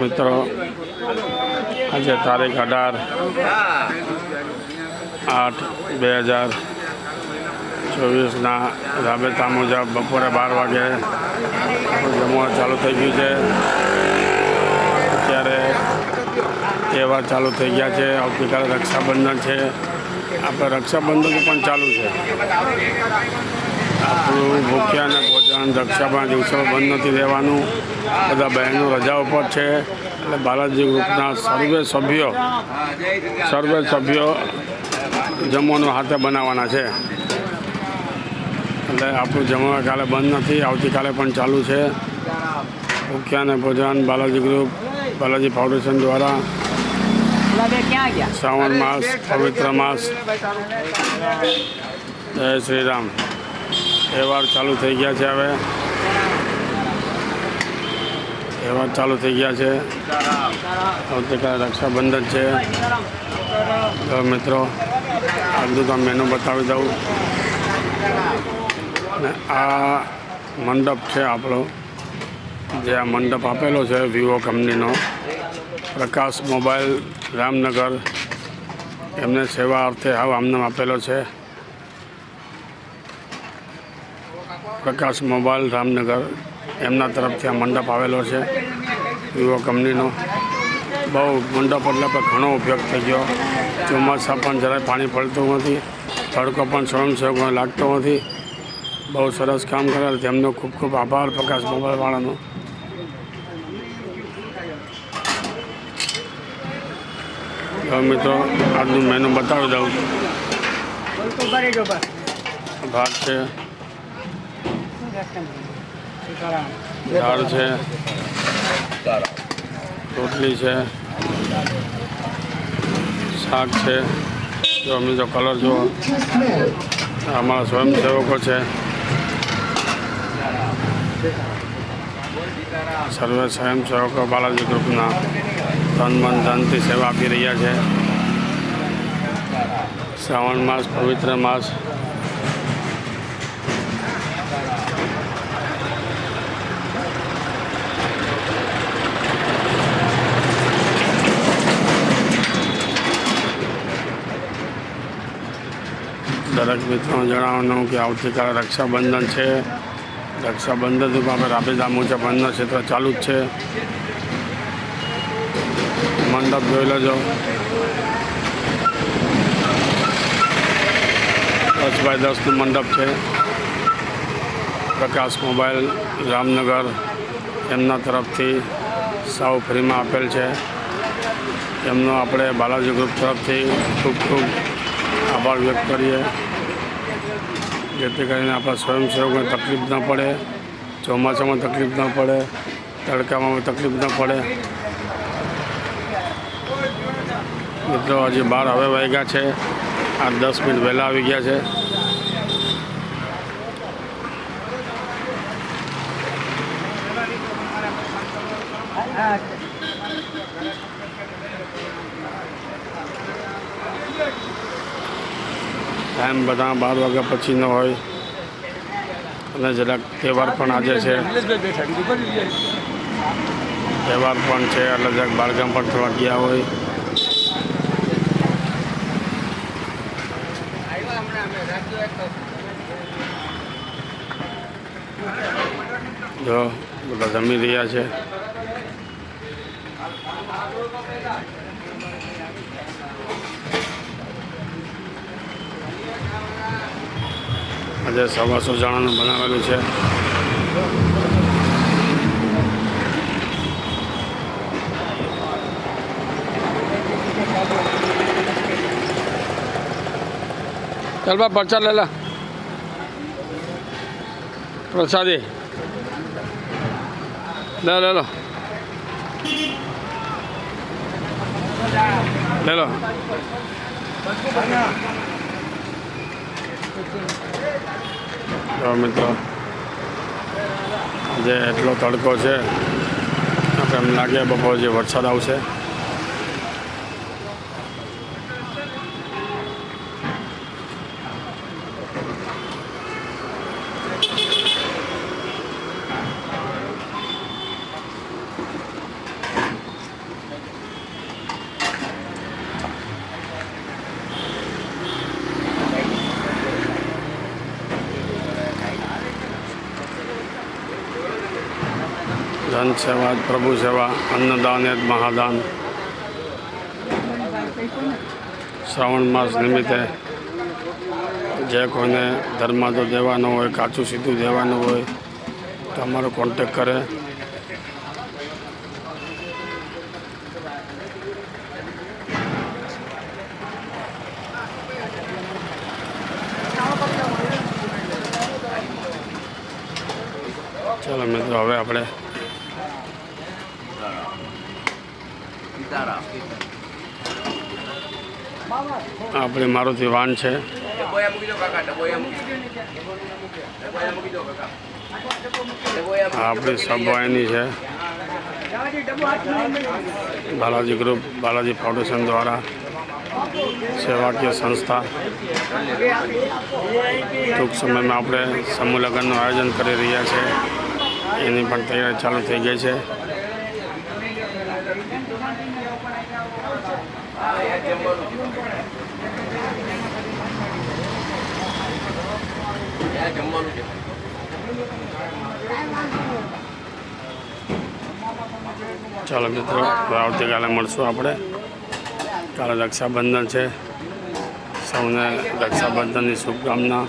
મિત્રો, આજે તારીખ અઢાર આઠ બે હજાર ચોવીસના રાબેતા મુજબ બપોરે બાર વાગે જમવા ચાલુ થઈ ગયું છે. અત્યારે તહેવાર ચાલુ થઈ ગયા છે. આવતીકાલે રક્ષાબંધન છે. આપણે રક્ષાબંધન પણ ચાલુ છે. આપણું ભૂખ્યા અને ભોજન રક્ષાબંધન દિવસો બંધ નથી રહેવાનું. બધા બહેનો રજા ઉપર છે. એટલે બાલાજી ગ્રુપના સર્વે સભ્યો સર્વે સભ્યો જમવાનું હાથે બનાવવાના છે. એટલે આપણું જમવા કાલે બંધ નથી, આવતીકાલે પણ ચાલુ છે. ભૂખ્યા અને ભોજન બાલાજી ગ્રુપ, બાલાજી ફાઉન્ડેશન દ્વારા શ્રાવણ માસ, પવિત્ર માસ. જય શ્રી રામ. તહેવાર ચાલુ થઈ ગયા છે હવે. તહેવાર ચાલુ થઈ ગયા છે. આવતીકાલે રક્ષાબંધન છે. તો મિત્રો આજનું તો મેનુ બતાવી દઉં. ને આ મંડપ છે આપણો. જે આ મંડપ આપેલો છે વિવો કંપનીનો. પ્રકાશ મોબાઈલ રામનગર. એમને સેવા અર્થે આવ આમનામ આપેલો છે. પ્રકાશ મોબાઈલ રામનગર. એમના તરફથી આ મંડપ આવેલો છે. વિવો કંપનીનો. બહુ મંડપ એટલે પણ ઘણો ઉપયોગ થઈ ગયો. ચોમાસા પણ જરાય પાણી પડતું નથી. તડકો પણ સ્વયંસેવકોને લાગતો નથી. બહુ સરસ કામ કરેલ. તેમનો ખૂબ ખૂબ આભાર પ્રકાશ મોબાઈલવાળાનો. તો મિત્રો આજનું મેનુ બતાવી દઉં. ભાત છે. દાળ છે. રોટલી છે. શાક છે. જો મિત્રો કલર જો અમારા સ્વયંસેવકો છે. સર્વે સ્વયંસેવકો બાલાજી ગ્રુપના તન મન ધનથી સેવા આપી રહ્યા છે. શ્રાવણ માસ, પવિત્ર માસ. દરેક મિત્રોને જણાવવાનું કે આવતીકાલે રક્ષાબંધન છે. રક્ષાબંધન આપણે રાબેતા મુજબ અન્ન ક્ષેત્ર ચાલુ જ છે. મંડપ જોઈ લેજો. દસ બાય દસનું મંડપ છે. પ્રકાશ મોબાઈલ, રામનગર, એમના તરફથી સાવ ફ્રીમાં આપેલ છે. એમનો આપણે બાલાજી ગ્રુપ તરફથી ખૂબ ખૂબ આભાર વ્યક્ત કરીએ. જેથી કરીને આપણા સ્વયંસેવકને તકલીફ ન પડે, ચોમાસામાં તકલીફ ન પડે, તડકામાં તકલીફ ન પડે. મિત્રો, હજી બાર હવે વાગ્યા છે. આ દસ મિનિટ વહેલા આવી ગયા છે. ટાઈમ બધા બાર વાગ્યા પછીનો હોય. અને જરાક તહેવાર પણ આજે છે. તહેવાર પણ છે, એટલે જરાક બાળગામ પણ થોડા ગયા હોય. જો, બધા જમી રહ્યા છે. આજે સવાસો જણાનું બનાવેલું છે. ચાલ બા પરચા લેલા પ્રસાદી. લે લે, લો. લે, લો. જો મિત્રો. આજે એટલો તડકો છે. એમ લાગે બપોર જે વરસાદ આવશે. સંત સેવા, પ્રભુ સેવા, અન્નદાન એ મહાદાન. શ્રાવણ માસ નિમિત્તે જે કોઈને ધર્માદો દેવાનો હોય, કાચું સીધું દેવાનું હોય, તો અમારો કોન્ટેક કરે. ચાલો મિત્રો, હવે આપણે આપણી મારુતિ વાન છે. આપણી સબવાયની છે. બાલાજી ગ્રુપ બાલાજી ફાઉન્ડેશન દ્વારા સેવાકીય સંસ્થા. ટૂંક સમયમાં આપણે સમૂહ લગ્નનું આયોજન કરી રહ્યા છે. એની પણ તૈયારી ચાલુ થઈ ગઈ છે. ચાલો મિત્રો આવતીકાલે મળશું આપણે. કાલે રક્ષાબંધન છે. સૌને રક્ષાબંધનની શુભકામના.